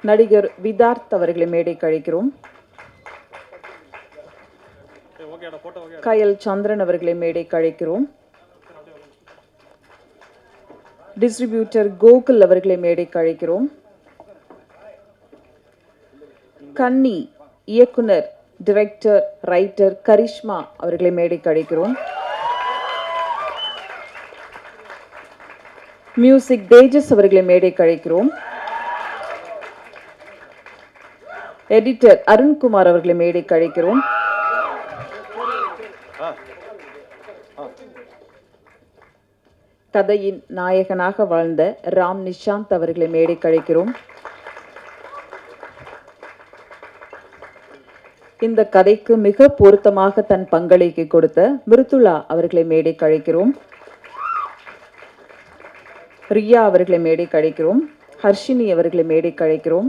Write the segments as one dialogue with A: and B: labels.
A: நடிகர் விதார்த் அவர்களை மேடை கழிக்கிறோம். கயல் சந்திரன் அவர்களை மேடை கழிக்கிறோம். டிஸ்ட்ரிபியூட்டர் கோகுல் அவர்களை மேடை கழிக்கிறோம். கன்னி இயக்குனர் டிரெக்டர் ரைட்டர் கரிஷ்மா அவர்களை மேடை கழிக்கிறோம் மியூசிக் தேஜஸ் அவர்களை மேடை கழிக்கிறோம் எடிட்டர் அருண்குமார் அவர்களை மேடை கழிக்கிறோம் கதையின் நாயகனாக வாழ்ந்த ராம் நிஷாந்த் அவர்களை மேடை கழிக்கிறோம் இந்த கதைக்கு மிக பொருத்தமாக தன் பங்களிக்கை கொடுத்த மிருதுளா அவர்களை மேடை கழிக்கிறோம் ரியா அவர்களை மேடை கழிக்கிறோம் ஹர்ஷினி அவர்களை மேடை கழிக்கிறோம்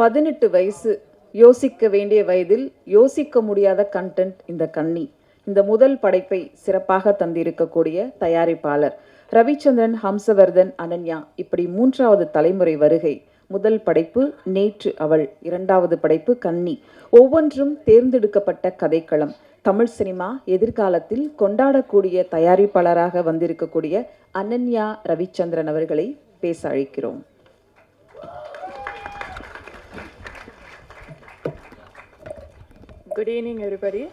A: பதினெட்டு வயசு. யோசிக்க வேண்டிய வயதில் யோசிக்க முடியாத கண்டென்ட் இந்த கன்னி இந்த முதல் படைப்பை சிறப்பாக தந்திருக்கக்கூடிய தயாரிப்பாளர் ரவிச்சந்திரன் ஹம்சவர்தன் அனன்யா இப்படி மூன்றாவது தலைமுறை வருகை. முதல் படைப்பு நேற்று அவள். இரண்டாவது படைப்பு கன்னி ஒவ்வொன்றும் தேர்ந்தெடுக்கப்பட்ட கதைக்களம். தமிழ் சினிமா எதிர்காலத்தில் கொண்டாடக்கூடிய தயாரிப்பாளராக வந்திருக்கக்கூடிய அனன்யா ரவிச்சந்திரன் அவர்களை பேச அழைக்கிறோம்.
B: Good evening, everybody.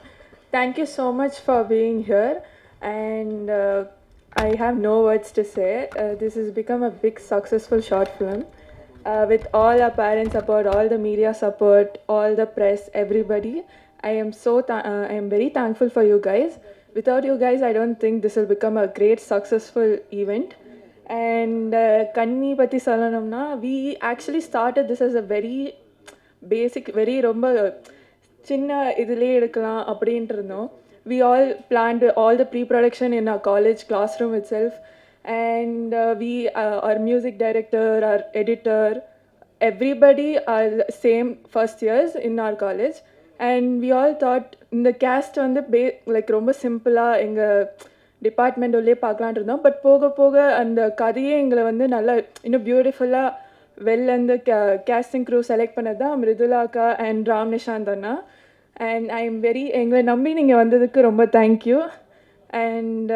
B: Thank you so much for being here, and uh, I have no words to say. Uh, this has become a big successful short film uh, with all our parents' support, all the media support, all the press, everybody. I am so th- uh, I am very thankful for you guys. Without you guys, I don't think this will become a great successful event. And uh, கன்னி பற்றி சொல்லணும்னா we actually started this as a very basic very ரொம்ப சின்ன இதுலேயே எடுக்கலாம் அப்படின்ட்டு இருந்தோம் we all planned all the pre production in a college class room it self and we are music director or editor everybody are same first years in our college and we all thought இந்த cast வந்து பே like ரொம்ப சிம்பிளாக எங்கள் department உள்ளே பார்க்கலான் இருந்தோம் but போக போக அந்த கதையே எங்களை வந்து நல்லா இன்னும் பியூட்டிஃபுல்லாக வெளிலேருந்து கே கேஸ்டிங் க்ரூ செலக்ட் பண்ணது தான் மிருதுலாக்கா அண்ட் ராம் நிஷாந்த் அண்ணா அண்ட் ஐ எம் வெரி எங்களை நம்பி நீங்கள் வந்ததுக்கு ரொம்ப thank you and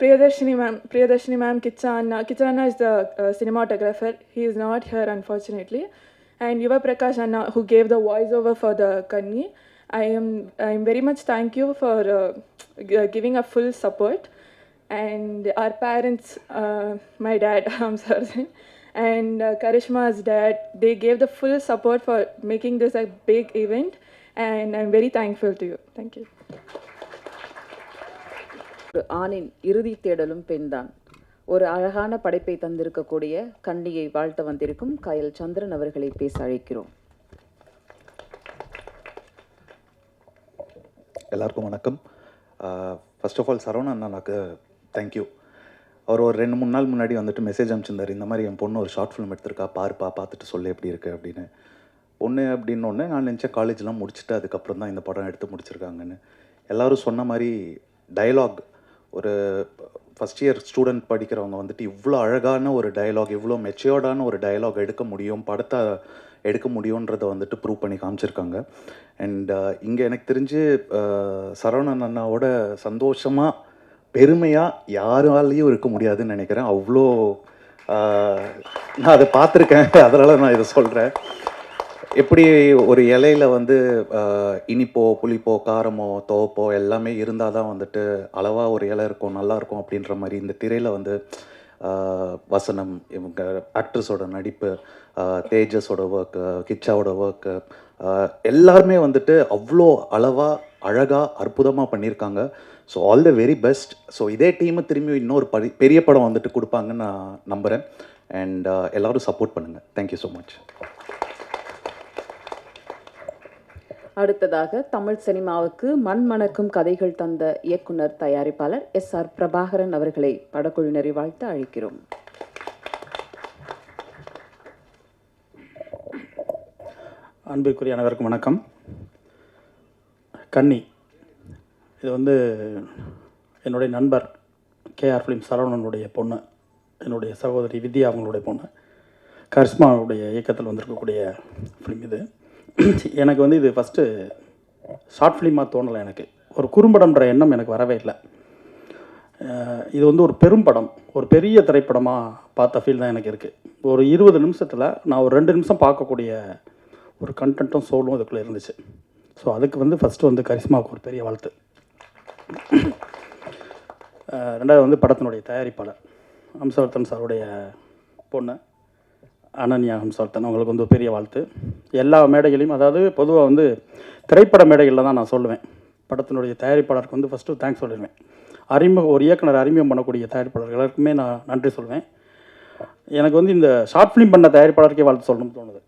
B: Priyadarshini ma'am Priyadarshini ma'am Kichcha Anna Kichcha Anna is the cinematographer he is not here unfortunately and yuva prakash anna who gave the voice over for the kanni i am i am very much thank you for uh, g- giving a full support and our parents uh, my dad i'm sorry and uh, karishma's dad they gave the full support for making this a big event. And i'm very thankful to you. Thank you.
A: ஒரு ஆணின் இறுதி தேடலும் பெண்தான் ஒரு அழகான படைப்பை தந்திருக்கக்கூடிய கண்ணியை வாழ்த்த வந்திருக்கும் கயல் சந்திரன் அவர்களை பேச அழைக்கிறோம்.
C: எல்லாருக்கும் வணக்கம். ஃபர்ஸ்ட் ஆஃப் ஆல் சரவண அண்ணாக்கு தேங்க்யூ அவர் ஒரு ரெண்டு மூணு நாள் முன்னாடி வந்துட்டு மெசேஜ் அனுப்பிச்சிருந்தார். இந்த மாதிரி என் பொண்ணு ஒரு ஷார்ட் ஃபிலிம் எடுத்திருக்கா பாருப்பா பார்த்துட்டு சொல்லு எப்படி இருக்கு அப்படின்னு. ஒன்று அப்படின்னு நான் நினச்சேன் காலேஜ்லாம் முடிச்சுட்டு அதுக்கப்புறம் தான் இந்த படம் எடுத்து முடிச்சிருக்காங்கன்னு. எல்லோரும் சொன்ன மாதிரி டயலாக் ஒரு ஃபஸ்ட் இயர் ஸ்டூடெண்ட் படிக்கிறவங்க வந்துட்டு இவ்வளோ அழகான ஒரு டயலாக் இவ்வளோ மெச்சியோர்டான ஒரு டயலாக் எடுக்க முடியும் படத்தை எடுக்க முடியுன்றதை வந்துட்டு ப்ரூவ் பண்ணி காமிச்சிருக்காங்க. அண்ட் uh, இங்கே எனக்கு தெரிஞ்சு uh, சரவணன் அண்ணாவோட சந்தோஷமாக பெருமையாக யாராலையும் இருக்க முடியாதுன்னு நினைக்கிறேன். அவ்வளோ நான் அதை பார்த்துருக்கேன். அதனால் நான் இதை சொல்கிறேன் எப்படி ஒரு இலையில வந்து இனிப்போ புளிப்போ காரமோ துவப்போ எல்லாமே இருந்தால் தான் வந்துட்டு அளவாக ஒரு இலை இருக்கும் நல்லாயிருக்கும் அப்படின்ற மாதிரி இந்த திரையில் வந்து வசனம் இவங்க ஆக்ட்ரஸோட நடிப்பு தேஜஸோட ஒர்க்கு கிச்சாவோட ஒர்க்கு எல்லாருமே வந்துட்டு அவ்வளோ அளவாக அழகாக அற்புதமாக பண்ணியிருக்காங்க. So all the very best so இதே டீமை திரும்பி இன்னொரு படி பெரிய படம் வந்துட்டு கொடுப்பாங்கன்னு நான் நம்புகிறேன் அண்ட் எல்லாரும் சப்போர்ட் பண்ணுங்கள் தேங்க்யூ ஸோ மச்
A: அடுத்ததாக தமிழ் சினிமாவுக்கு மண் மணக்கும் கதைகள் தந்த இயக்குனர் தயாரிப்பாளர் எஸ். ஆர். பிரபாகரன் அவர்களை படக்குழுவினரை வாழ்த்து அழைக்கிறோம்.
D: அன்பிற்குரிய அனைவருக்கும் வணக்கம். கன்னி இது வந்து என்னுடைய நண்பர் கேஆர் ஃபிலிம் சரவணனுடைய பொண்ணு என்னுடைய சகோதரி வித்யா அவங்களுடைய பொண்ணு. கரிஷ்மாவுடைய இயக்கத்தில் வந்திருக்கக்கூடிய ஃபிலிம் இது. எனக்கு வந்து இது ஃபஸ்ட்டு ஷார்ட் ஃபிலிமாக தோணலை எனக்கு. ஒரு குறும்படம்ன்ற எண்ணம் எனக்கு வரவே இல்லை. இது வந்து ஒரு பெரும் படம். ஒரு பெரிய திரைப்படமாக பார்த்த ஃபீல் தான் எனக்கு இருக்குது ஒரு இருபது நிமிஷத்தில் நான் ஒரு ரெண்டு நிமிஷம் பார்க்கக்கூடிய ஒரு கண்டென்ட்டும் சோலும் இதுக்குள்ளே இருந்துச்சு. ஸோ அதுக்கு வந்து ஃபஸ்ட்டு வந்து கரிஷ்மாவுக்கு ஒரு பெரிய வாழ்த்து. ரெண்டாவது வந்து படத்தினுடைய தயாரிப்பாளர் ஹம்சவர்த்தன் சாருடைய பொண்ணு அனன்யா ஹம்சவர்த்தன் அவங்களுக்கு வந்து ஒரு பெரிய வாழ்த்து. எல்லா மேடைகளையும் அதாவது பொதுவாக வந்து திரைப்பட மேடைகளில் தான் நான் சொல்லுவேன். படத்தினுடைய தயாரிப்பாளருக்கு வந்து ஃபஸ்ட்டு தேங்க்ஸ் சொல்லிடுவேன். அறிமுக ஒரு இயக்குனர் அறிமுகம் பண்ணக்கூடிய தயாரிப்பாளர் எல்லாருக்குமே நான் நன்றி சொல்வேன் எனக்கு வந்து இந்த ஷார்ட் ஃபிலிம் பண்ண தயாரிப்பாளருக்கே வாழ்த்து சொல்லணும்னு தோணுது.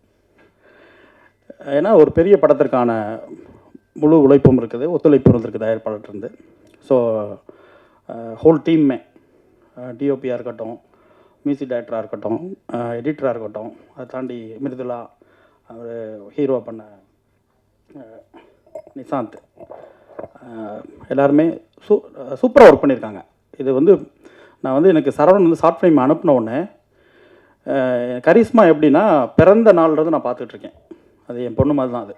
D: ஏன்னா ஒரு பெரிய படத்திற்கான முழு உழைப்பும் இருக்குது ஒத்துழைப்பும் இருந்திருக்கு தயாரிப்பாளர்கிட்டருந்து. ஸோ ஹோல் டீம்மே டிஓபியாக இருக்கட்டும் மியூசிக் டைரக்டராக இருக்கட்டும் எடிட்டராக இருக்கட்டும் அதை தாண்டி மிருதுலா அவர் ஹீரோ பண்ண நிசாந்த் எல்லாருமே சூ சூப்பராக ஒர்க் பண்ணியிருக்காங்க. இது வந்து நான் வந்து எனக்கு சரவணன் வந்து ஷார்ட் ஃபிலிம் அனுப்பின உடனே கரிஸ்மா கரிஷ்மா எப்படின்னா பிறந்த நாள்லேருந்து நான் பார்த்துட்ருக்கேன் அது என் பொண்ணு மாதிரி தான் அது.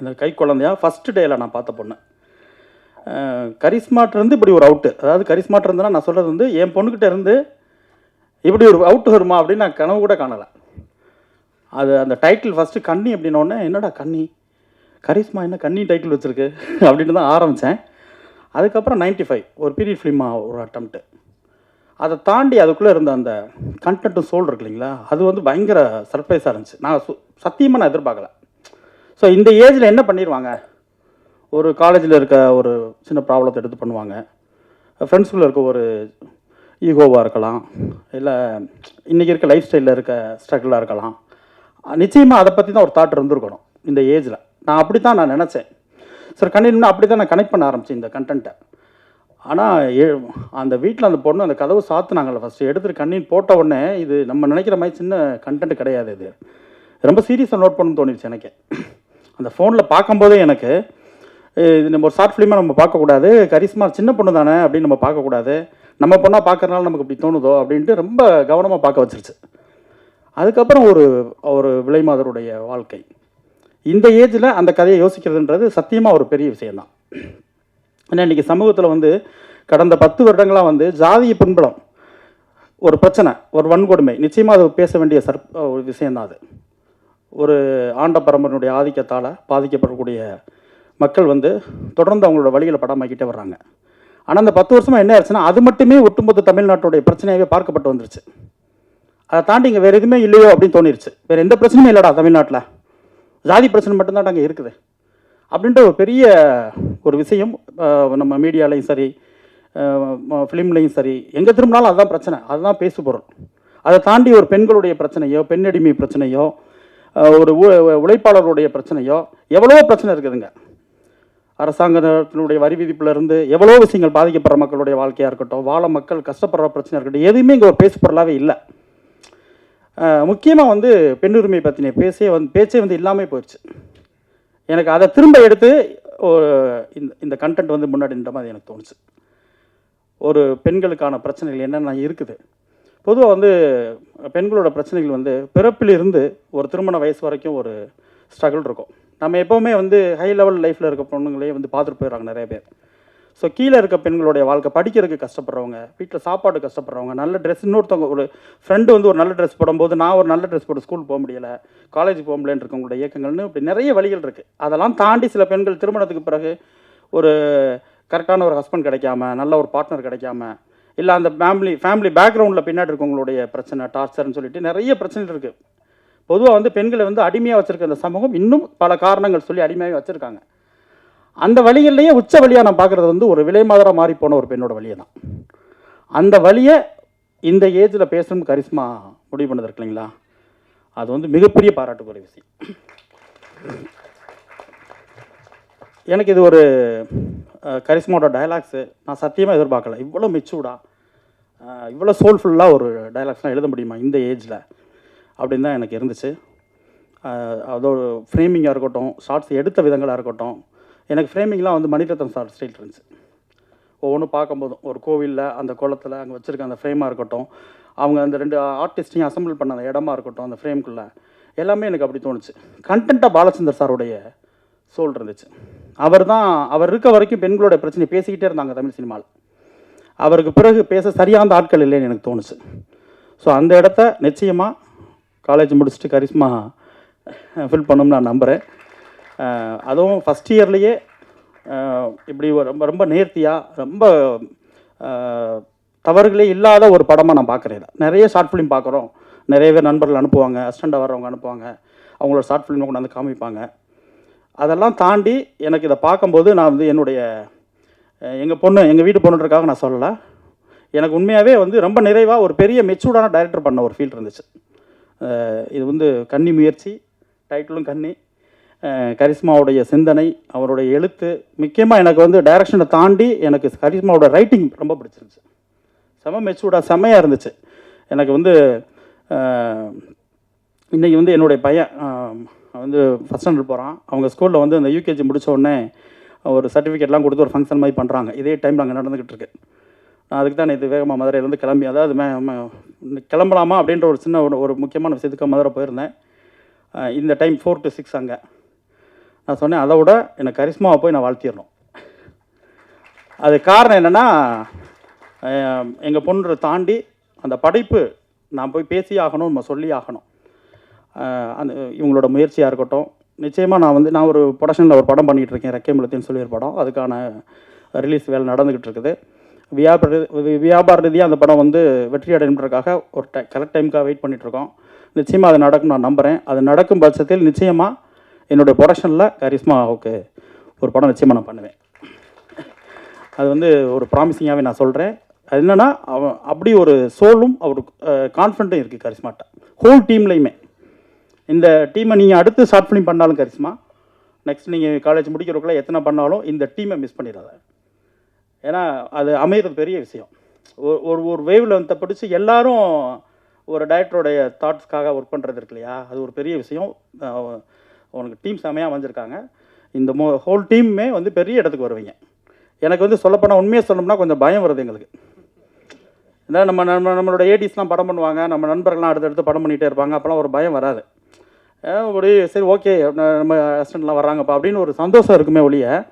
D: அந்த கை குழந்தையா? ஃபஸ்ட்டு டேயில் நான் பார்த்த பொண்ணு. கரிஸ்மாட்டிருந்து இப்படி ஒரு அவுட்டு அதாவது கரிஸ்மாட்டிருந்துன்னா நான் சொல்கிறது வந்து என் பொண்ணுக்கிட்ட இருந்து இப்படி ஒரு அவுட் வருமா அப்படின்னு நான் கனவு கூட காணலை. அது அந்த டைட்டில் ஃபஸ்ட்டு கண்ணி அப்படின்னோடனே என்னடா கண்ணி? கரிஸ்மா என்ன கண்ணி டைட்டில் வச்சுருக்கு? அப்படின்னு தான் ஆரம்பித்தேன் அதுக்கப்புறம் 95 ஃபைவ் ஒரு பீரியட் ஃபிலிமாக ஒரு அட்டம்ப்ட்டு அதை தாண்டி அதுக்குள்ளே இருந்த அந்த கண்டென்ட்டும் சோல் இருக்கு இல்லைங்களா? அது வந்து பயங்கர சர்ப்ரைஸாக இருந்துச்சு. நான் சு சத்தியமாக நான் எதிர்பார்க்கல. ஸோ இந்த ஏஜில் என்ன பண்ணிடுவாங்க ஒரு காலேஜில் இருக்க ஒரு சின்ன ப்ராப்ளத்தை எடுத்து பண்ணுவாங்க. ஃப்ரெண்ட்ஸ்குள்ளே இருக்க ஒரு ஈகோவாக இருக்கலாம். இல்லை இன்றைக்கி இருக்க லைஃப் ஸ்டைலில் இருக்க ஸ்ட்ரகிளாக இருக்கலாம். நிச்சயமாக அதை பற்றி தான் ஒரு தாட் இருந்திருக்கணும் இந்த ஏஜில். நான் அப்படி தான் நான் நினச்சேன். சார் கண்டினியூ அப்படி தான் நான் கனெக்ட் பண்ண ஆரம்பித்தேன் இந்த கண்டென்ட்டை ஆனால் ஏ அந்த வீட்டில் அந்த பொண்ணு அந்த கதவு சாத்துனாங்கல்ல ஃபஸ்ட்டு எடுத்துகிட்டு கண்ணீர் போட்ட உடனே இது நம்ம நினைக்கிற மாதிரி சின்ன கண்டென்ட் கிடையாது இது. ரொம்ப சீரியஸாக நோட் பண்ணணும்னு தோணிடுச்சு எனக்கு. அந்த ஃபோனில் பார்க்கும்போதே எனக்கு இது நம்ம ஒரு ஷார்ட் ஃபிலிமாக நம்ம பார்க்கக்கூடாது. கரிஸ்மா சின்ன பொண்ணு தானே அப்படின்னு நம்ம பார்க்கக்கூடாது. நம்ம பொண்ணாக பார்க்குறதுனால நமக்கு இப்படி தோணுதோ அப்படின்ட்டு ரொம்ப கவனமாக பார்க்க வச்சிருச்சு. அதுக்கப்புறம் ஒரு ஒரு விலைமாதருடைய வாழ்க்கை. இந்த ஏஜில் அந்த கதையை யோசிக்கிறதுன்றது சத்தியமாக ஒரு பெரிய விஷயந்தான் ஏன்னா இன்றைக்கி சமூகத்தில் வந்து கடந்த பத்து வருடங்களாக வந்து ஜாதிய பின்புலம் ஒரு பிரச்சனை ஒரு வன்கொடுமை. நிச்சயமாக அது பேச வேண்டிய சர் ஒரு விஷயந்தான் அது. ஒரு ஆண்ட பரம்பரனுடைய ஆதிக்கத்தால் பாதிக்கப்படக்கூடிய மக்கள் வந்து தொடர்ந்து அவங்களோட வழியில் படமாக்கிட்டே வர்றாங்க. ஆனால் அந்த பத்து வருஷமாக என்ன ஆச்சுன்னா அது மட்டுமே ஒட்டுமொத்த தமிழ்நாட்டுடைய பிரச்சனையாகவே பார்க்கப்பட்டு வந்துருச்சு. அதை தாண்டி இங்கே வேறு எதுவுமே இல்லையோ அப்படின்னு தோணிருச்சு. வேறு எந்த பிரச்சனையும் இல்லைடா தமிழ்நாட்டில். ஜாதி பிரச்சனை மட்டும்தான் அங்கே இருக்குது. அப்படின்ற ஒரு பெரிய ஒரு விஷயம் நம்ம மீடியாலையும் சரி ஃபிலிம்லேயும் சரி எங்கே திரும்பினாலும் அதுதான் பிரச்சனை. அதுதான் பேசு பொருள் அதை தாண்டி ஒரு பெண்களுடைய பிரச்சனையோ பெண்ணடிமை பிரச்சனையோ ஒரு உ- உழைப்பாளர்களுடைய பிரச்சனையோ எவ்வளோ பிரச்சனை இருக்குதுங்க? அரசாங்கத்தினுடைய வரி விதிப்புலேருந்து எவ்வளோ விஷயங்கள் பாதிக்கப்படுற மக்களுடைய வாழ்க்கையாக இருக்கட்டும் வாழ மக்கள் கஷ்டப்படுற பிரச்சனை இருக்கட்டும் எதுவுமே இங்கே ஒரு பேசு பொருளாகவே இல்லை. முக்கியமாக வந்து பெண்ணுரிமை பற்றின பேசே வந்து பேச்சே வந்து இல்லாமல் போயிடுச்சு எனக்கு அதை திரும்ப எடுத்து ஒரு இந்த இந்த கண்டென்ட் வந்து முன்னாடி நின்ற மாதிரி எனக்கு தோணுச்சு. ஒரு பெண்களுக்கான பிரச்சனைகள் என்னென்ன இருக்குது? பொதுவாக வந்து பெண்களோட பிரச்சனைகள் வந்து பிறப்பிலிருந்து ஒரு திருமண வயசு வரைக்கும் ஒரு ஸ்ட்ரகிள் இருக்கும். நம்ம எப்போவுமே வந்து ஹை லெவல் லைஃப்பில் இருக்க பொண்ணுங்களே வந்து பார்த்துட்டு போயிடுறாங்க நிறைய பேர். ஸோ கீழே இருக்க பெண்களுடைய வாழ்க்கை படிக்கிறதுக்கு கஷ்டப்படுறவங்க வீட்டில் சாப்பாடு கஷ்டப்படுறவங்க நல்ல ட்ரெஸ் இன்னொருத்தவங்க ஒரு ஃப்ரெண்டு வந்து ஒரு நல்ல ட்ரெஸ் போடும்போது நான் ஒரு நல்ல ட்ரெஸ் போட்டு ஸ்கூல் போக முடியலை காலேஜ் போக முடியலன்னு இருக்கவங்களோட இயக்கங்கள்னு இப்படி நிறைய வழிகள் இருக்குது அதெல்லாம் தாண்டி சில பெண்கள் திருமணத்துக்கு பிறகு ஒரு கரெக்டான ஒரு ஹஸ்பண்ட் கிடைக்காம நல்ல ஒரு பார்ட்னர் கிடைக்காம இல்லை அந்த ஃபேமிலி ஃபேமிலி பேக்ரவுண்டில் பின்னாடி இருக்கவங்களுடைய பிரச்சனை டார்ச்சர்னு சொல்லிட்டு நிறைய பிரச்சனைகள் இருக்குது பொதுவாக வந்து பெண்களை வந்து அடிமையாக வச்சுருக்க அந்த சமூகம் இன்னும் பல காரணங்கள் சொல்லி அடிமையாக வச்சுருக்காங்க. அந்த வழிகள்லேயே உச்ச வழியாக நான் பார்க்குறது வந்து ஒரு விலை மாதிரி மாறி போன ஒரு பெண்ணோட வழியை தான். அந்த வழியை இந்த ஏஜில் பேசணும் கரிஸ்மா முடிவு பண்ணது இல்லைங்களா? அது வந்து மிகப்பெரிய பாராட்டுக்குரிய விஷயம். எனக்கு இது ஒரு கரிஷ்மாவோட கரிஸ்மாவோட டயலாக்ஸு நான் சத்தியமாக எதிர்பார்க்கல. இவ்வளோ மெச்சூர்டாக இவ்வளோ சோல்ஃபுல்லாக ஒரு டைலாக்ஸ்லாம் எழுத முடியுமா இந்த ஏஜில் அப்படின்னு தான் எனக்கு இருந்துச்சு. அதோட ஃப்ரேமிங்காக இருக்கட்டும் ஷார்ட்ஸ் எடுத்த விதங்களாக இருக்கட்டும் எனக்கு ஃப்ரேமிங்லாம் வந்து மணிரத்னம் சார் ஸ்டைல் இருந்துச்சு. ஒவ்வொன்றும் பார்க்கும்போதும் ஒரு கோவிலில் அந்த குளத்தில் அங்கே வச்சுருக்க அந்த ஃப்ரேமாக இருக்கட்டும் அவங்க அந்த ரெண்டு ஆர்டிஸ்டையும் அசம்பிள் பண்ண அந்த இடமா இருக்கட்டும் அந்த ஃப்ரேம்குள்ளே எல்லாமே எனக்கு அப்படி தோணுச்சு. கண்டென்ட்டாக பாலச்சந்தர் சாருடைய சோல் இருந்துச்சு. அவர் தான் அவர் இருக்க வரைக்கும் பெண்களோட பிரச்சனை பேசிக்கிட்டே இருந்தாங்க தமிழ் சினிமாவில் அவருக்கு பிறகு பேச சரியான ஆட்கள் இல்லைன்னு எனக்கு தோணுச்சு. ஸோ அந்த இடத்த நிச்சயமாக காலேஜ் முடிச்சுட்டு கரிஸ்மா ஃபில் பண்ணும்னு நான் நம்புகிறேன் அதுவும் ஃபஸ்ட் இயர்லேயே இப்படி ரொம்ப ரொம்ப நேர்த்தியாக ரொம்ப தவறுகளே இல்லாத ஒரு படமாக நான் பார்க்குறேன் நிறைய ஷார்ட் ஃபிலிம் பார்க்குறோம் நிறைய பேர் நண்பர்கள் அனுப்புவாங்க அசிஸ்டண்ட்டாக வர்றவங்க அனுப்புவாங்க. அவங்களோட ஷார்ட் ஃபிலிம் கொண்டாந்து காமிப்பாங்க. அதெல்லாம் தாண்டி எனக்கு இதை பார்க்கும்போது நான் வந்து என்னுடைய எங்கள் பொண்ணு எங்கள் வீட்டு பொண்ணுன்றக்காக நான் சொல்லலை. எனக்கு உண்மையாகவே வந்து ரொம்ப நிறைவாக ஒரு பெரிய மெச்சூர்டான டைரக்டர் பண்ண ஒரு ஃபீல் இருந்துச்சு. இது வந்து கன்னி முயற்சி டைட்டிலும் கன்னி. கரிஷ்மாவுடைய கரிஸ்மாவுடைய சிந்தனை அவருடைய எழுத்து. முக்கியமாக எனக்கு வந்து டைரக்ஷனை தாண்டி எனக்கு கரிஸ்மாவோட ரைட்டிங் ரொம்ப பிடிச்சிருந்துச்சு. செம மெச்சூர்டாக செம்மையாக இருந்துச்சு. எனக்கு வந்து இன்றைக்கி வந்து என்னுடைய பையன் வந்து ஃபஸ்ட் ஸ்டாண்டர்ட் போகிறான் அவங்க ஸ்கூலில் வந்து அந்த யூகேஜி முடித்த உடனே ஒரு சர்டிஃபிகேட்லாம் கொடுத்து ஒரு ஃபங்க்ஷன் மாதிரி பண்ணுறாங்க இதே டைமில் அங்கே நடந்துக்கிட்டு இருக்கு. நான் அதுக்கு தான் இது வேகமாக மதுரையிலேருந்து கிளம்பி அதாவது மே கிளம்பலாமா அப்படின்ற ஒரு சின்ன ஒரு ஒரு முக்கியமான விஷயத்துக்கு மதுரை போயிருந்தேன். இந்த டைம் ஃபோர் டு சிக்ஸ் அங்கே. நான் சொன்னேன் அதை விட எனக்கு கரிஸ்மாவை போய் நான் வாழ்த்திடணும். அது காரணம் என்னென்னா எங்கள் பொண்ணு தாண்டி அந்த படைப்பு நான் போய் பேசி ஆகணும் நம்ம சொல்லி ஆகணும் அந்த இவங்களோட முயற்சியாக இருக்கட்டும் நிச்சயமாக நான் வந்து நான் ஒரு ப்ரொடக்ஷனில் ஒரு படம் பண்ணிகிட்டு இருக்கேன் ரெக்கை முளத்தின்னு சொல்லி ஒரு படம். அதுக்கான ரிலீஸ் வேலை நடந்துக்கிட்டு இருக்குது. வியாபார வியாபார ரீதியாக அந்த படம் வந்து வெற்றி அடைன்றதுக்காக ஒரு டை கரெக்ட் டைமுக்காக வெயிட் பண்ணிகிட்ருக்கோம் நிச்சயமாக அது நடக்கும் நான் நம்புகிறேன் அது நடக்கும் பட்சத்தில் நிச்சயமாக என்னுடைய ப்ரொடக்ஷனில் கரிஸ்மாவுக்கு ஒரு படம் நிச்சயமாக நான் பண்ணுவேன். அது வந்து ஒரு ப்ராமிசிங்காகவே நான் சொல்கிறேன் அது என்னென்னா அவன் அப்படி ஒரு சோலும் அவருக்கு கான்ஃபிடண்ட்டும் இருக்குது கரிஸ்மாட்ட ஹோல் டீம்லையுமே இந்த டீமை நீங்கள் அடுத்து ஷார்ட் ஃபிலிம் பண்ணாலும் கரிஷ்மா. நெக்ஸ்ட் நீங்கள் காலேஜ் முடிக்கிறதுக்குள்ள எத்தனை பண்ணாலும் இந்த டீமை மிஸ் பண்ணிடாத. ஏன்னா அது அமையிறது பெரிய விஷயம். ஒரு- ஒரு ஒரு வேவில் வந்து பிடிச்சி எல்லாரும் ஒரு டைரக்டருடைய தாட்ஸ்க்காக ஒர்க் பண்ணுறது இருக்கு இல்லையா? அது ஒரு பெரிய விஷயம். உனக்கு டீம் செமையாக அமைஞ்சிருக்காங்க. இந்த மோ ஹோல் டீமுமே வந்து பெரிய இடத்துக்கு வருவீங்க. எனக்கு வந்து சொல்லப்போனால் உண்மையை சொல்லணும்னா கொஞ்சம் பயம் வருது எங்களுக்கு. ஏன்னா நம்ம நம்ம நம்மளோட ஏடிஸ்லாம் படம் பண்ணுவாங்க. நம்ம நண்பர்கள்லாம் அடுத்தடுத்து படம் பண்ணிகிட்டே இருப்பாங்க. அப்போலாம் ஒரு பயம் வராது. அப்படி சரி ஓகே நம்ம அசிஸ்டண்ட்லாம் வர்றாங்கப்பா அப்படின்னு ஒரு சந்தோஷம் இருக்குமே ஒழிய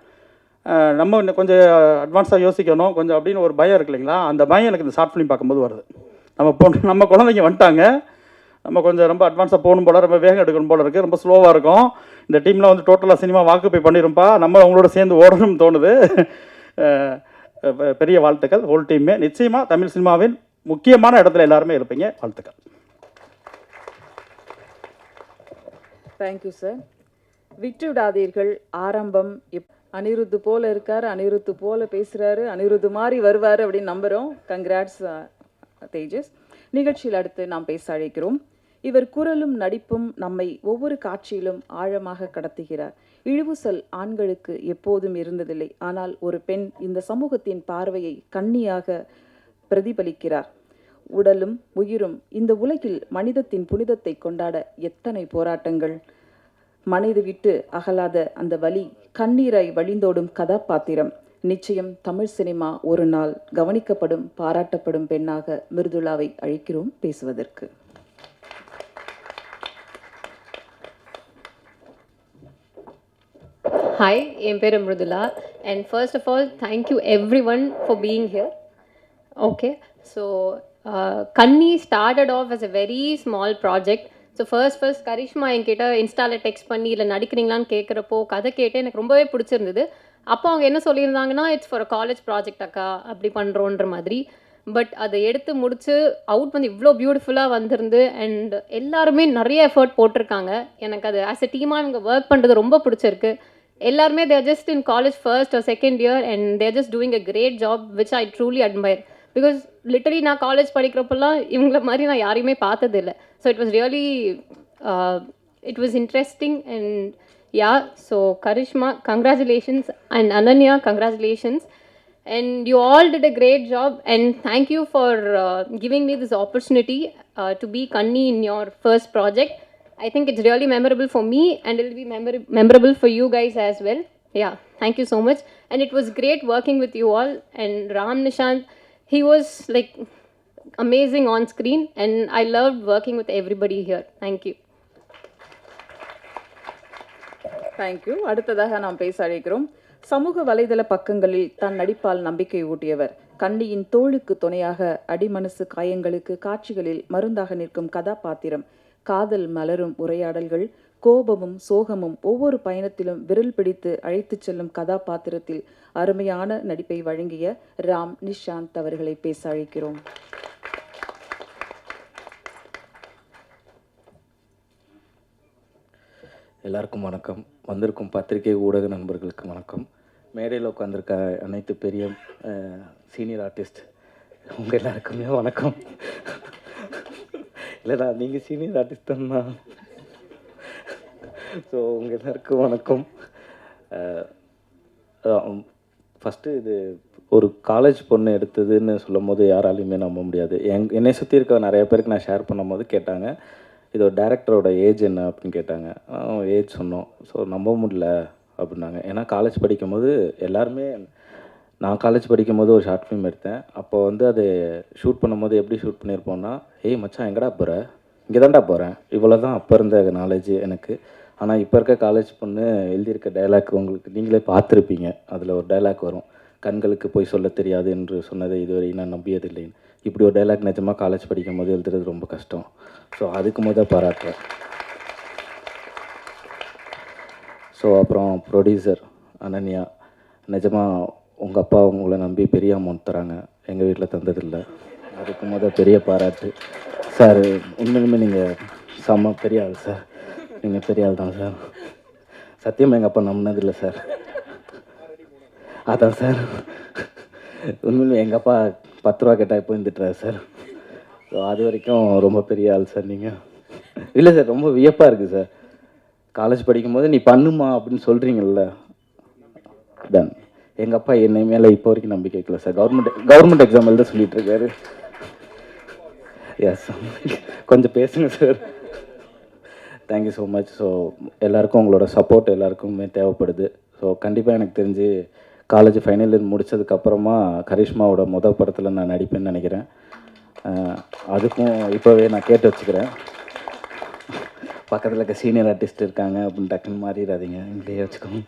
D: நம்ம இன்னும் கொஞ்சம் அட்வான்ஸாக யோசிக்கணும் கொஞ்சம் அப்படின்னு ஒரு பயம் இருக்கு இல்லைங்களா? அந்த பயம் எனக்கு இந்த ஷார்ட் ஃபிலிம் பார்க்கும்போது வருது. நம்ம பொண்ணு நம்ம குழந்தைங்க வந்துட்டாங்க. நம்ம கொஞ்சம் ரொம்ப அட்வான்ஸாக போகணும் போல ரொம்ப வேகம் எடுக்கணும் போல இருக்குது ரொம்ப ஸ்லோவாக இருக்கும். இந்த டீமில் வந்து டோட்டலாக சினிமா வாக்குப்பை பண்ணிருப்பா நம்ம அவங்களோட சேர்ந்து ஓடணும்னு தோணுது. பெ- பெரிய வாழ்த்துக்கள் ஹோல் டீமே நிச்சயமாக தமிழ் சினிமாவின் முக்கியமான இடத்துல எல்லாருமே இருப்பீங்க. வாழ்த்துக்கள்.
A: தேங்க்யூ சார் விட்டு விடாதீர்கள் ஆரம்பம் எப் அனிருத்து போல இருக்கார் அனிருத்து போல பேசுகிறாரு அனிருத்து மாதிரி வருவார் அப்படின்னு நம்புகிறோம் கங்க்ராட்ஸ் uh, தேஜஸ். நிகழ்ச்சியில் அடுத்து நாம் பேச அழைக்கிறோம். இவர் குரலும் நடிப்பும் நம்மை ஒவ்வொரு காட்சியிலும் ஆழமாக கடத்துகிறார். இழிவுசல் ஆண்களுக்கு எப்போதும் இருந்ததில்லை. ஆனால் ஒரு பெண் இந்த சமூகத்தின் பார்வையை கண்ணியாக பிரதிபலிக்கிறார். உடலும் உயிரும் இந்த உலகில் மனிதத்தின் புனிதத்தை கொண்டாட எத்தனை போராட்டங்கள்? மனது விட்டு அகலாத அந்த வலி கண்ணீராய் வழிந்தோடும் கதாபாத்திரம். நிச்சயம் தமிழ் சினிமா ஒரு நாள் கவனிக்கப்படும் பாராட்டப்படும் பெண்ணாக மிருதுளாவை அழைக்கிறோம் பேசுவதற்கு.
E: ஹாய் என் பேர் Mridula. And first of all thank you every one for being here okay so kinda started off as a very small project so first first Karishma என்கிட்ட இன்ஸ்டாவில் டெக்ஸ்ட் பண்ணி இல்லை நடிக்கிறீங்களான்னு கேட்குறப்போ கதை கேட்டு எனக்கு ரொம்பவே பிடிச்சிருந்தது. அப்போ அவங்க என்ன சொல்லியிருந்தாங்கன்னா இட்ஸ் ஃபார் காலேஜ் ப்ராஜெக்ட் அக்கா. அப்படி பண்ணுறோன்ற மாதிரி. பட் அதை எடுத்து முடித்து அவுட் வந்து இவ்வளோ பியூட்டிஃபுல்லாக வந்திருந்து அண்ட் எல்லாருமே நிறைய எஃபர்ட் போட்டிருக்காங்க. எனக்கு அது ஆஸ் எ டீமாக இவங்க ஒர்க் பண்ணுறது ரொம்ப பிடிச்சிருக்கு. எல்லாருமே they're just in college first or second year and they're just doing a great job which I truly admire because literally நான் காலேஜ் படிக்கிறப்பெல்லாம் இவங்கள மாதிரி நான் யாரையுமே பார்த்ததில்ல so it was really it was interesting and yeah so Karishma congratulations and Ananya congratulations and you all did a great job and thank you for uh, giving me this opportunity uh, to be Kanni in your first project i think it's really memorable for me and it will be memor- memorable for you guys as well yeah thank you so much and it was great working with you all and ram nishant He was like amazing on screen and i loved working with everybody here. Thank you.
A: Thank you அடுத்ததாக நாம் பேச அழைக்கிறோம். சமூக வலைதள பக்கங்களில் தன் நடிப்பால் நம்பிக்கை ஊட்டியவர். கண்ணியின் தோளுக்கு துணையாக அடிமனசு காயங்களுக்கு காட்சிகளில் மருந்தாக நிற்கும் கதாபாத்திரம். காதல் மலரும் உரையாடல்கள் கோபமும் சோகமும் ஒவ்வொரு பயணத்திலும் விரல் பிடித்து அழைத்துச் செல்லும் கதாபாத்திரத்தில் அருமையான நடிப்பை வழங்கிய ராம் நிஷாந்த் அவர்களை பேச அழைக்கிறோம்.
F: எல்லாருக்கும் வணக்கம். வந்திருக்கும் பத்திரிகை ஊடக நண்பர்களுக்கு வணக்கம். மேடையில் உட்காந்துருக்க அனைத்து பெரிய சீனியர் ஆர்டிஸ்ட் உங்கள் எல்லாருக்குமே வணக்கம். இல்லைடா நீங்கள் சீனியர் ஆர்டிஸ்ட் தான் ஸோ உங்கள் எல்லாருக்கும் வணக்கம். ஃபஸ்ட்டு இது ஒரு காலேஜ் பொண்ணு எடுத்ததுன்னு சொல்லும் போது யாராலையுமே நம்ப முடியாது. எங் என்னை சுற்றி இருக்க நிறைய பேருக்கு நான் ஷேர் பண்ணும்போது கேட்டாங்க இது ஒரு டேரக்டரோட ஏஜ் என்ன? அப்படின்னு கேட்டாங்க. ஏஜ் சொன்னோம். ஸோ நம்ப முடியல அப்படின்னாங்க. ஏன்னா காலேஜ் படிக்கும்போது எல்லாருமே நான் காலேஜ் படிக்கும்போது ஒரு ஷார்ட் ஃபிலிம் எடுத்தேன். அப்போ வந்து அது ஷூட் பண்ணும்போது எப்படி ஷூட் பண்ணியிருப்போம்னா ஏய் மச்சான் எங்கடா போகிற இங்கே தான்டா போகிறேன் இவ்வளோ தான் அப்போ இருந்த நாலேஜ் எனக்கு. ஆனால் இப்போ இருக்க காலேஜ் பொண்ணு எழுதியிருக்க டைலாக் உங்களுக்கு நீங்களே பார்த்துருப்பீங்க. அதில் ஒரு டைலாக் வரும். கண்களுக்கு போய் சொல்ல தெரியாது என்று சொன்னதை இதுவரை நான் நம்பியதில்லைன்னு இப்படி ஒரு டைலாக் நிஜமாக காலேஜ் படிக்கும் போது எழுதுறது ரொம்ப கஷ்டம். ஸோ அதுக்கு முத பாராட்டுறேன். ஸோ அப்புறம் ப்ரொடியூசர் அனன்யா. நிஜமாக உங்கள் அப்பா உங்களை நம்பி பெரிய அமௌண்ட் தராங்க. எங்கள் வீட்டில் தந்ததில்லை. அதுக்கு முத பெரிய பாராட்டு. சார் உண்மையிலுமே நீங்கள் செம்ம பெரிய ஆள் சார் நீங்கள் பெரிய ஆள் தான் சார். சத்தியமாக எங்கள் அப்பா நம்பினதில்லை சார். அதான் சார். உண்மையிலுமே எங்கள் அப்பா பத்து ரூபா கேட்டால் இப்போ வந்துட்டுறாரு சார். ஸோ அது வரைக்கும் ரொம்ப பெரிய ஆள் சார் நீங்கள் இல்லை சார் ரொம்ப வியப்பாக இருக்குது சார். காலேஜ் படிக்கும்போது நீ பண்ணுமா அப்படின்னு சொல்கிறீங்கள்ல தன் எங்கள் அப்பா என்னை மேலே இப்போ வரைக்கும் நம்பிக்கை வைக்கல சார். கவர்மெண்ட் கவர்மெண்ட் எக்ஸாம் எழுத சொல்லிகிட்ருக்காரு எஸ் கொஞ்சம் பேசுங்க sir. Thank you so much so எல்லாருக்கும் உங்களோட சப்போர்ட் எல்லாருக்குமே தேவைப்படுது. ஸோ கண்டிப்பாக எனக்கு தெரிஞ்சு காலேஜ் ஃபைனல் இயர் முடித்ததுக்கப்புறமா கரிஷ்மாவோட மொதல் படத்தில் நான் நடிப்பேன்னு நினைக்கிறேன். அதுக்கும் இப்போவே நான் கேட்டு வச்சுக்கிறேன். பக்கத்தில் இருக்க சீனியர் ஆர்டிஸ்ட் இருக்காங்க. அப்படின்னு டக்குன்னு மாறிடாதீங்க. இங்கேயே வச்சுக்கோங்க.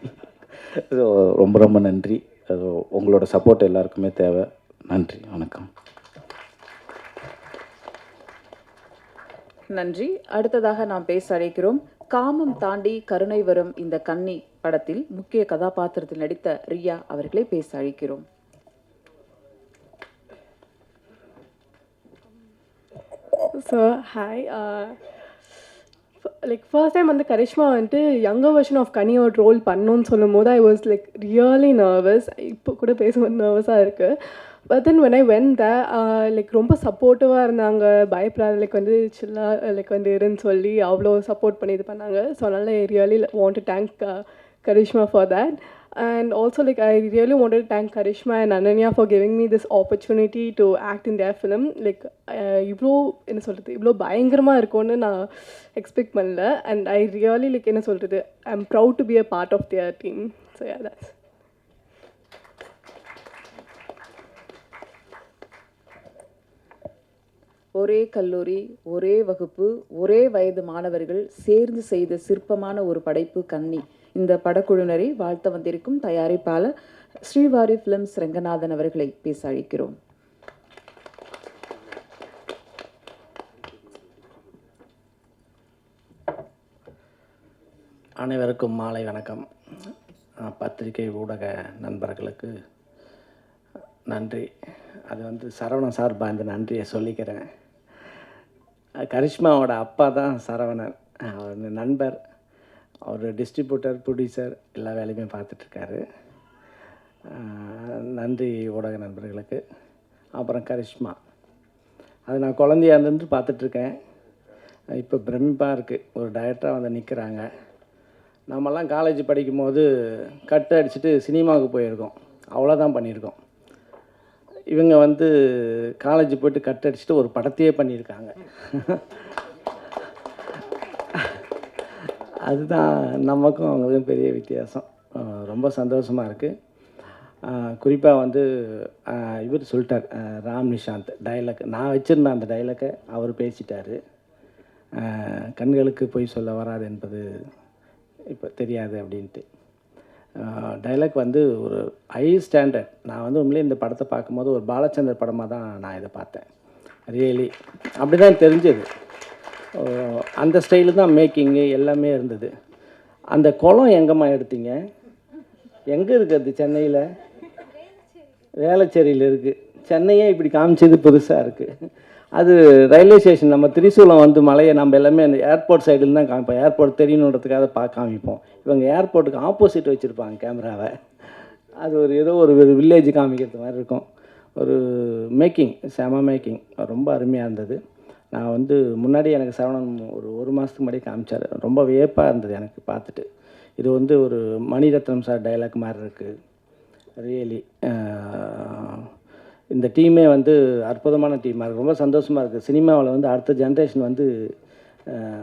F: ஸோ ரொம்ப ரொம்ப நன்றி. அது உங்களோட சப்போர்ட் எல்லாருக்குமே தேவை. நன்றி. வணக்கம்.
A: நன்றி. அடுத்ததாக நாம் பேச அழைக்கிறோம் காமம் தாண்டி கருணை வரும் இந்த கன்னி படத்தில் முக்கிய கதாபாத்திரத்தில் நடித்த ரியா அவர்களை பேச அழைக்கிறோம்.
B: So hi like first time வந்து கரிஷ்மா வந்துட்டு யங்கர் வெர்ஷன் ஆஃப் கனியோட ரோல் பண்ணோன்னு சொல்லும் போது I was like really nervous இப்போ கூட பேசும்போது நர்வஸாக இருக்குது but then when I when the like ரொம்ப சப்போர்ட்டிவாக இருந்தாங்க. பயப்படாத லைக் வந்து சில்லாக லைக் வந்து இருன்னு சொல்லி அவ்வளோ சப்போர்ட் பண்ணி இது பண்ணாங்க. ஸோ அதனால் I really want to thank Karishma for that and also like i really wanted to thank karishma and ananya for giving me this opportunity to act in their film. Like uh, இவ்வளோ என்ன சொல்கிறது இவ்வளோ பயங்கரமாக இருக்கும்னு நான் expect பண்ணல. And I really like என்ன சொல்கிறது I am proud to be a part of their team so yeah that's
A: ஒரே கல்லூரி ஒரே வகுப்பு ஒரே வயது மாணவர்கள் சேர்ந்து செய்த சிற்பமான ஒரு படைப்பு கன்னி இந்த படக்குழுவினரை வாழ்த்த வந்திருக்கும் தயாரிப்பாளர் ஸ்ரீவாரி பிலிம்ஸ் ரங்கநாதன் அவர்களை பேச அழைக்கிறோம்.
G: அனைவருக்கும் மாலை வணக்கம். பத்திரிகை ஊடக நண்பர்களுக்கு நன்றி. அது வந்து சரவணன் சார்பாக இந்த நன்றியை சொல்லிக்கிறேன். கரிஷ்மாவோட அப்பா தான் சரவணன். அவர் நண்பர். அவர் டிஸ்ட்ரிபியூட்டர் ப்ரொடியூசர் எல்லா வேலையுமே பார்த்துட்ருக்காரு. நன்றி ஊடக நண்பர்களுக்கு. அப்புறம் கரிஷ்மா. அது நான் குழந்தையா இருந்து பார்த்துட்ருக்கேன். இப்போ பிரமிப்பாக இருக்குது ஒரு டைரக்டராக வந்து நிற்கிறாங்க நம்மலாம் காலேஜ் படிக்கும்போது கட்டு அடிச்சுட்டு சினிமாவுக்கு போயிருக்கோம். அவ்வளோதான் பண்ணியிருக்கோம். இவங்க வந்து காலேஜ் போயிட்டு கட் அடிச்சுட்டு ஒரு படத்தையே பண்ணியிருக்காங்க. அதுதான் நமக்கும் அவங்களுக்கும் பெரிய வித்தியாசம். ரொம்ப சந்தோஷமாக இருக்குது குறிப்பாக வந்து இவர் சொல்லிட்டார் ராம் நிஷாந்த் டைலாக் நான் வச்சுருந்தேன் அந்த டைலாக்கை அவர் பேசிட்டார். கண்களுக்கு பொய் சொல்ல வராது என்பது இப்போ தெரியாது அப்படின்ட்டு. டைலாக் வந்து ஒரு ஹை ஸ்டாண்டர்ட் நான் வந்து உண்மையிலே இந்த படத்தை பார்க்கும்போது ஒரு பாலச்சந்தர் படமாக தான் நான் இதை பார்த்தேன். ரியலி அப்படி தான் தெரிஞ்சது அந்த ஸ்டைலு தான் மேக்கிங்கு எல்லாமே இருந்தது. அந்த குளம் எங்கம்மா எடுத்தீங்க? எங்கே இருக்குது சென்னையில்? வேளச்சேரியில் இருக்குது சென்னையே இப்படி காமிச்சது புதுசாக இருக்குது அது ரயில்வே ஸ்டேஷன் நம்ம திரிசூலம் வந்து மலையை நம்ம எல்லாமே அந்த ஏர்போர்ட் சைடில் தான் காமிப்போம். ஏர்போர்ட் தெரியணுன்றதுக்காக பார்க்க காமிப்போம். இவங்க ஏர்போர்ட்டுக்கு ஆப்போசிட் வச்சுருப்பாங்க கேமராவை அது ஒரு ஏதோ ஒரு வில்லேஜ் காமிக்கிறது மாதிரி இருக்கும். ஒரு மேக்கிங் செம மேக்கிங் ரொம்ப அருமையாக இருந்தது. நான் வந்து முன்னாடி எனக்கு சரவணன் ஒரு ஒரு மாதத்துக்கு முன்னாடி காமிச்சார். ரொம்ப வியப்பாக இருந்தது எனக்கு பார்த்துட்டு. இது வந்து ஒரு மணிரத்னம் சார் டைலாக் மாதிரி இருக்குது ரியலி இந்த டீமே வந்து அற்புதமான டீமாக இருக்குது ரொம்ப சந்தோஷமாக இருக்குது சினிமாவில் வந்து அடுத்த ஜென்ரேஷன் வந்து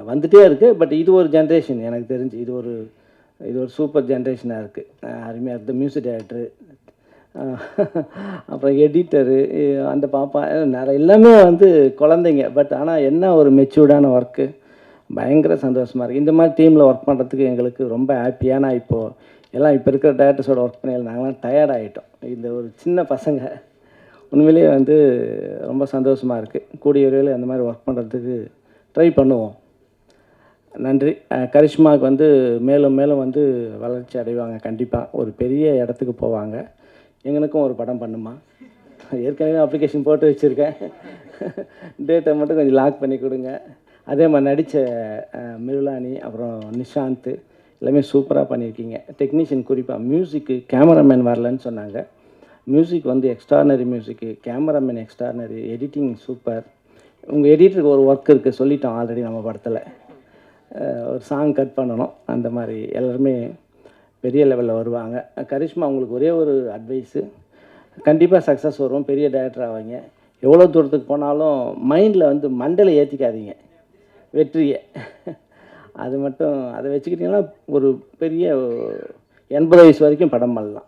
G: வந்துகிட்டே இருக்குது பட் இது ஒரு ஜென்ரேஷன் எனக்கு தெரிஞ்சு. இது ஒரு இது ஒரு சூப்பர் ஜென்ரேஷனாக இருக்குது அருமையாக இருக்குது மியூசிக் டைரக்டரு அப்புறம் எடிட்டரு அந்த பாப்பா நிறைய எல்லாமே வந்து குழந்தைங்க. பட் ஆனால் என்ன ஒரு மெச்சூர்டான ஒர்க்கு பயங்கர சந்தோஷமாக இருக்குது இந்த மாதிரி டீமில் ஒர்க் பண்ணுறதுக்கு எங்களுக்கு ரொம்ப ஹாப்பியான இப்போது எல்லாம் இப்போ இருக்கிற டேரக்டர்ஸோட ஒர்க் பண்ணி நாங்களாம் டயர்ட் ஆகிட்டோம் இந்த ஒரு சின்ன பசங்க. உண்மையிலேயே வந்து ரொம்ப சந்தோஷமாக இருக்குது கூடிய விரைவில் அந்த மாதிரி ஒர்க் பண்ணுறதுக்கு ட்ரை பண்ணுவோம். நன்றி. கரிஷ்மாவுக்கு வந்து மேலும் மேலும் வந்து வளர்ச்சி அடைவாங்க. கண்டிப்பாக ஒரு பெரிய இடத்துக்கு போவாங்க. எங்களுக்கும் ஒரு படம் பண்ணுமா? ஏற்கனவே அப்ளிகேஷன் போட்டு வச்சுருக்கேன். டேட்டை மட்டும் கொஞ்சம் லாக் பண்ணி கொடுங்க. அதே மாதிரி நடித்த மிருளானி அப்புறம் நிஷாந்த் எல்லாமே சூப்பராக பண்ணியிருக்கீங்க. டெக்னீஷியன் குறிப்பாக மியூசிக்கு கேமராமேன் வரலன்னு சொன்னாங்க. மியூசிக் வந்து எக்ஸ்ட்ரானரி மியூசிக்கு கேமராமேன் எக்ஸ்ட்ரானரி எடிட்டிங் சூப்பர் உங்கள் எடிட்டருக்கு ஒரு ஒர்க் இருக்குது சொல்லிட்டோம் ஆல்ரெடி நம்ம படத்தில். ஒரு சாங் கட் பண்ணணும். அந்த மாதிரி எல்லாருமே பெரிய லெவலில் வருவாங்க. கரிஷ்மா உங்களுக்கு ஒரே ஒரு அட்வைஸு கண்டிப்பாக சக்ஸஸ் வரும் பெரிய டேரக்டர் ஆவாங்க. எவ்வளோ தூரத்துக்கு போனாலும் மைண்டில் வந்து மண்டலை ஏற்றிக்காதீங்க வெற்றியை. அது மட்டும் அதை வச்சுக்கிட்டிங்கன்னா ஒரு பெரிய எண்பது வயசு வரைக்கும் படம் பண்ணலாம்.